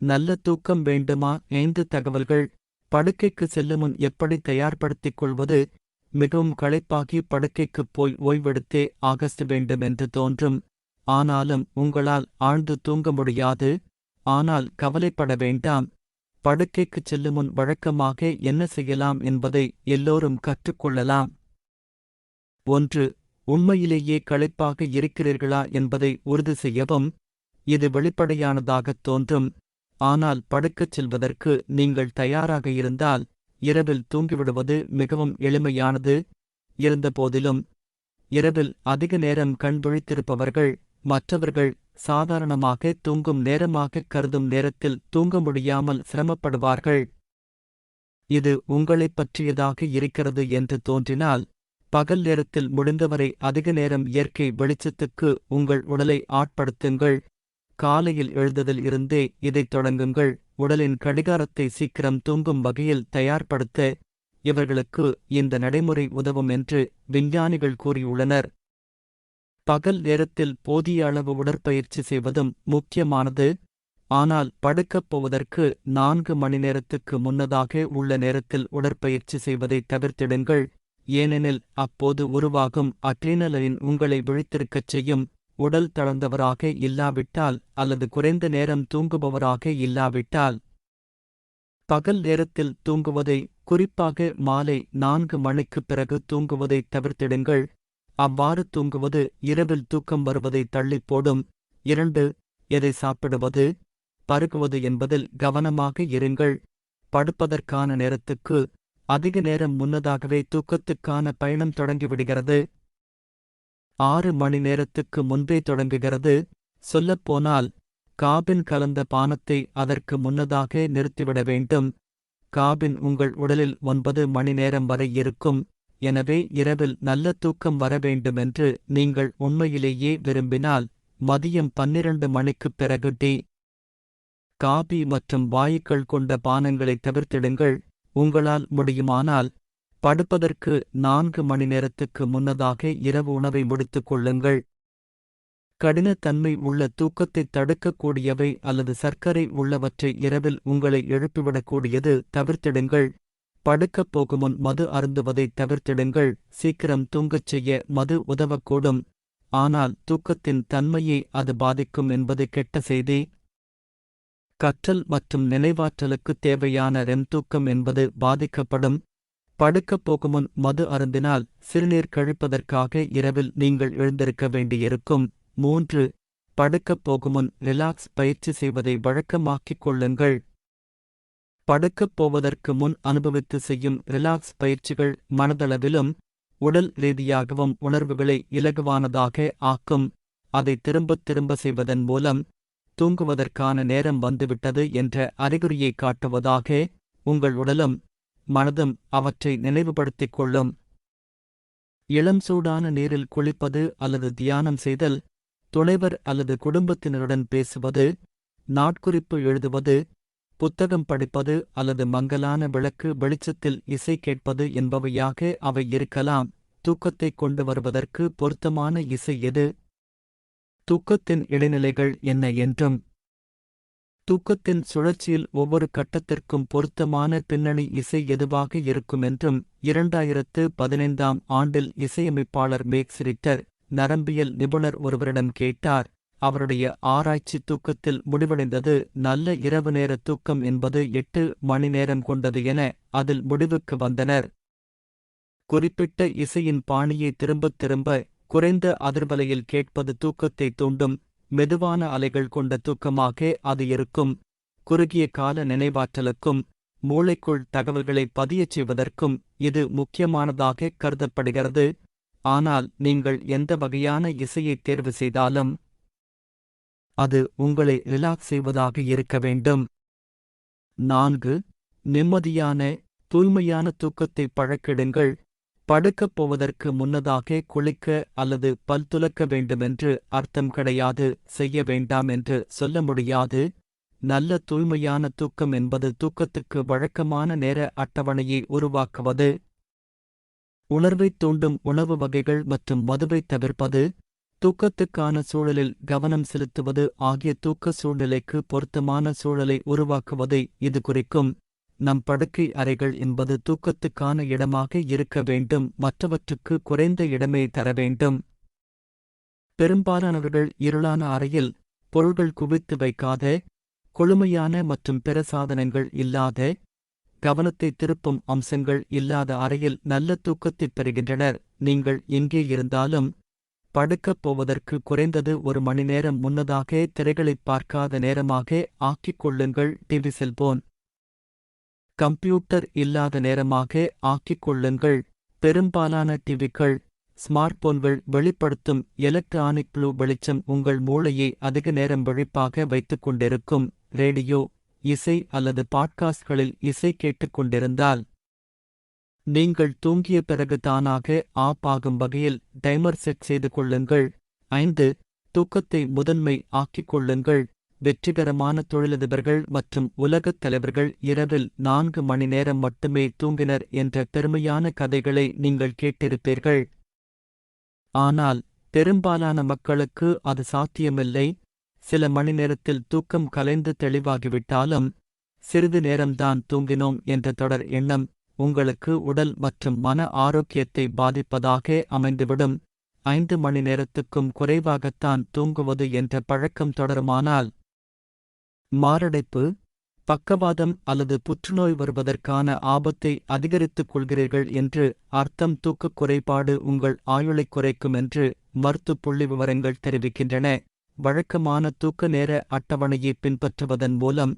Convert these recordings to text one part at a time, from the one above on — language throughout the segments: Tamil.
நல்ல தூக்கம் வேண்டுமா ஐந்து தகவல்கள். படுக்கைக்கு செல்லும் முன் எப்படி தயார்படுத்திக் கொள்வது மிகவும் களைப்பாகி படுக்கைக்குப் போய் ஓய்வெடுத்தே ஆகஸ்ட் வேண்டும் என்று தோன்றும். ஆனாலும் உங்களால் ஆழ்ந்து தூங்க முடியாது. ஆனால் கவலைப்பட வேண்டாம். படுக்கைக்குச் செல்லும் முன் வழக்கமாக என்ன செய்யலாம் என்பதை எல்லோரும் கற்றுக்கொள்ளலாம். ஒன்று உண்மையிலேயே களைப்பாக இருக்கிறீர்களா என்பதை உறுதி செய்யவும். இது வெளிப்படையானதாகத் தோன்றும். ஆனால் படுக்கச் செல்வதற்கு நீங்கள் தயாராக இருந்தால் இரவில் தூங்கிவிடுவது மிகவும் எளிமையானது. இருந்தபோதிலும் இரவில் அதிக நேரம் கண் விழித்திருப்பவர்கள் மற்றவர்கள் சாதாரணமாக தூங்கும் நேரமாக கருதும் நேரத்தில் தூங்க முடியாமல் சிரமப்படுவார்கள். இது உங்களைப் பற்றியதாக இருக்கிறது என்று தோன்றினால் பகல் நேரத்தில் முடிந்தவரை அதிக நேரம் இயற்கை வெளிச்சத்துக்கு உங்கள் உடலை ஆட்படுத்துங்கள். காலையில் எழுந்ததில் இருந்தே இதைத் தொடங்குங்கள். உடலின் கடிகாரத்தை சீக்கிரம் தூங்கும் வகையில் தயார்படுத்த இவர்களுக்கு இந்த நடைமுறை உதவும் என்று விஞ்ஞானிகள் கூறியுள்ளனர். பகல் நேரத்தில் போதிய அளவு உடற்பயிற்சி செய்வதும் முக்கியமானது. ஆனால் படுக்கப் போவதற்கு நான்கு மணி நேரத்துக்கு முன்னதாக உள்ள நேரத்தில் உடற்பயிற்சி செய்வதை தவிர்த்திடுங்கள். ஏனெனில் அப்போது உருவாகும் அட்ரினலின் உங்களை விழித்திருக்கச் செய்யும் உடல் தளர்ந்தவராக இல்லாவிட்டால் அல்லது குறைந்த நேரம் தூங்குபவராக இல்லாவிட்டால். பகல் நேரத்தில் தூங்குவதை குறிப்பாக மாலை நான்கு மணிக்குப் பிறகு தூங்குவதை தவிர்த்திடுங்கள். அவ்வாறு தூங்குவது இரவில் தூக்கம் வருவதை தள்ளிப்போடும் இரண்டு எதை சாப்பிடுவது? பருகுவது என்பதில் கவனமாக இருங்கள். படுப்பதற்கான நேரத்துக்கு அதிக நேரம் முன்னதாகவே தூக்கத்துக்கான பயணம் தொடங்கிவிடுகிறது. ஆறு மணி நேரத்துக்கு முன்பே தொடங்குகிறது. சொல்லப்போனால் காபின் கலந்த பானத்தை அதற்கு முன்னதாக நிறுத்திவிட வேண்டும். காபின் உங்கள் உடலில் ஒன்பது மணி நேரம் வரை இருக்கும். எனவே இரவில் நல்ல தூக்கம் வர வேண்டுமென்று நீங்கள் உண்மையிலேயே விரும்பினால் மதியம் பன்னிரண்டு மணிக்குப் பிறகு டீ. காபி மற்றும் வாயுக்கள் கொண்ட பானங்களை தவிர்த்திடுங்கள். உங்களால் முடியுமானால் படுப்பதற்கு நான்கு மணி நேரத்துக்கு முன்னதாக இரவு உணவை முடித்துக் கொள்ளுங்கள். கடினத்தன்மை உள்ள தூக்கத்தை தடுக்கக்கூடியவை அல்லது சர்க்கரை உள்ளவற்றை இரவில் உங்களை எழுப்பிவிடக்கூடியது தவிர்த்திடுங்கள். படுக்கப் போகுமுன் மது அருந்துவதை தவிர்த்திடுங்கள். சீக்கிரம் தூங்கச் செய்ய மது உதவக்கூடும். ஆனால் தூக்கத்தின் தன்மையை அது பாதிக்கும் என்பது கெட்ட செய்தி. கற்றல் மற்றும் நினைவாற்றலுக்கு தேவையான ரெம் தூக்கம் என்பது பாதிக்கப்படும். படுக்கப் போகுமுன் மது அருந்தினால் சிறுநீர் கழிப்பதற்காக இரவில் நீங்கள் எழுந்திருக்க வேண்டியிருக்கும். மூன்று படுக்கப் போகுமுன் ரிலாக்ஸ் பயிற்சி செய்வதை வழக்கமாக்கிக் கொள்ளுங்கள். படுக்கப் போவதற்கு முன் அனுபவித்து செய்யும் ரிலாக்ஸ் பயிற்சிகள் மனதளவிலும் உடல் ரீதியாகவும் உணர்வுகளை இலகுவானதாக ஆக்கும். அதை திரும்பத் திரும்ப செய்வதன் மூலம் தூங்குவதற்கான நேரம் வந்துவிட்டது என்ற அறிகுறியை காட்டுவதாக உங்கள் உடலும் மனதும் அவற்றை நினைவுபடுத்திக் கொள்ளும். இளம் சூடான நீரில் குளிப்பது அல்லது தியானம் செய்தல் துணைவர் அல்லது குடும்பத்தினருடன் பேசுவது நாட்குறிப்பு எழுதுவது புத்தகம் படிப்பது அல்லது மங்கலான விளக்கு வெளிச்சத்தில் இசை கேட்பது என்பவையாக அவை இருக்கலாம். தூக்கத்தைக் கொண்டு வருவதற்கு பொருத்தமான இசை எது? தூக்கத்தின் இடைநிலைகள் என்ன என்றும் தூக்கத்தின் சுழற்சியில் ஒவ்வொரு கட்டத்திற்கும் பொருத்தமான பின்னணி இசை எதுவாக இருக்குமென்றும் இரண்டாயிரத்து பதினைந்தாம் ஆண்டில் இசையமைப்பாளர் மேக்ஸ் ரிக்டர் நரம்பியல் நிபுணர் ஒருவரிடம் கேட்டார் அவருடைய ஆராய்ச்சி தூக்கத்தில் முடிவடைந்தது நல்ல இரவு நேர தூக்கம் என்பது எட்டு மணி நேரம் கொண்டது என அதில் முடிவுக்கு வந்தனர். குறிப்பிட்ட இசையின் பாணியை திரும்பத் திரும்ப குறைந்த அதிர்வலையில் கேட்பது தூக்கத்தை தூண்டும் மெதுவான அலைகள் கொண்ட தூக்கமாக அது இருக்கும். குறுகிய கால நினைவாற்றலுக்கும் மூளைக்குள் தகவல்களை பதியச் செய்வதற்கும் இது முக்கியமானதாக கருதப்படுகிறது. ஆனால் நீங்கள் எந்த வகையான இசையை தேர்வு செய்தாலும் அது உங்களை ரிலாக்ஸ் செய்வதாக இருக்க வேண்டும். நான்கு நிம்மதியான தூய்மையான தூக்கத்தை பழக்கிடுங்கள். படுக்கப் போவதற்கு முன்னதாக குளிக்க அல்லது பல் துலக்க வேண்டுமென்று அர்த்தம் கிடையாது செய்ய வேண்டாம் என்று சொல்ல முடியாது. நல்ல தூய்மையான தூக்கம் என்பது தூக்கத்துக்கு வழக்கமான நேர அட்டவணையை உருவாக்குவது. உணர்வைத் தூண்டும் உணவு வகைகள் மற்றும் மதுவைத் தவிர்ப்பது. தூக்கத்துக்கான சூழலில் கவனம் செலுத்துவது ஆகிய தூக்க சூழ்நிலைக்கு பொருத்தமான சூழலை உருவாக்குவதை இது குறிக்கும். நம் படுக்கை அறைகள் என்பது தூக்கத்துக்கான இடமாக இருக்க வேண்டும் மற்றவற்றுக்கு குறைந்த இடமே தர வேண்டும். பெரும்பாலானவர்கள் இருளான அறையில் பொருள்கள் குவித்து வைக்காத கொழுமையான மற்றும் பிற சாதனங்கள் இல்லாத கவனத்தை திருப்பும் அம்சங்கள் இல்லாத அறையில் நல்ல தூக்கத்தைப் பெறுகின்றனர். நீங்கள் எங்கே இருந்தாலும் படுக்கப் போவதற்கு குறைந்தது ஒரு மணி நேரம் முன்னதாக திரைகளைப் பார்க்காத நேரமாக ஆக்கிக் கொள்ளுங்கள். டிவி செல்போன் கம்ப்யூட்டர் இல்லாத நேரமாக ஆக்கிக் கொள்ளுங்கள் பெரும்பாலான டிவிகள் ஸ்மார்ட்போன்கள் வெளிப்படுத்தும் எலக்ட்ரானிக் ப்ளூ வெளிச்சம் உங்கள் மூளையை அதிக நேரம் விழிப்பாக வைத்துக் கொண்டிருக்கும். ரேடியோ இசை அல்லது பாட்காஸ்ட்களில் இசை கேட்டுக்கொண்டிருந்தால் நீங்கள் தூங்கிய பிறகு தானாக ஆப் ஆகும் வகையில் டைமர் செட் செய்து கொள்ளுங்கள். ஐந்து தூக்கத்தை முதன்மை ஆக்கிக் கொள்ளுங்கள். வெற்றிகரமான தொழிலதிபர்கள் மற்றும் உலகத் தலைவர்கள் இரவில் நான்கு மணி நேரம் மட்டுமே தூங்கினர் என்ற பெருமையான கதைகளை நீங்கள் கேட்டிருப்பீர்கள். ஆனால் பெரும்பாலான மக்களுக்கு அது சாத்தியமில்லை. சில மணி நேரத்தில் தூக்கம் கலைந்து தெளிவாகிவிட்டாலும் சிறிது நேரம்தான் தூங்கினோம் என்ற தொடர் எண்ணம் உங்களுக்கு உடல் மற்றும் மன ஆரோக்கியத்தை பாதிப்பதாக அமைந்துவிடும். ஐந்து மணி நேரத்துக்கும் குறைவாகத்தான் தூங்குவது என்ற பழக்கம் தொடருமானால் மாரடைப்பு பக்கவாதம் அல்லது புற்றுநோய் வருவதற்கான ஆபத்தை அதிகரித்துக் கொள்கிறீர்கள் என்று அர்த்தம் தூக்கக் குறைபாடு உங்கள் ஆயுளைக் குறைக்கும் என்று மருத்து புள்ளி விவரங்கள் தெரிவிக்கின்றன. வழக்கமான தூக்க நேர அட்டவணையை பின்பற்றுவதன் மூலம்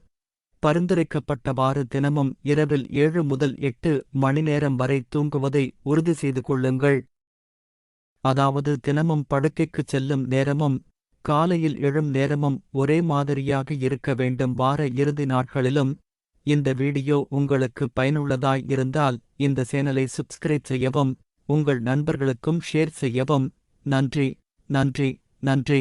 பரிந்துரைக்கப்பட்டவாறு தினமும் இரவில் ஏழு முதல் எட்டு மணி நேரம் வரை தூங்குவதை உறுதி செய்து கொள்ளுங்கள். அதாவது தினமும் படுக்கைக்குச் செல்லும் நேரமும் காலையில் எழும் நேரமும் ஒரே மாதிரியாக இருக்க வேண்டும். வார இறுதி நாட்களிலும் இந்த வீடியோ உங்களுக்கு பயனுள்ளதாய் இருந்தால் இந்த சேனலை சப்ஸ்கிரைப் செய்யவும் உங்கள் நண்பர்களுக்கும் ஷேர் செய்யவும். நன்றி நன்றி நன்றி.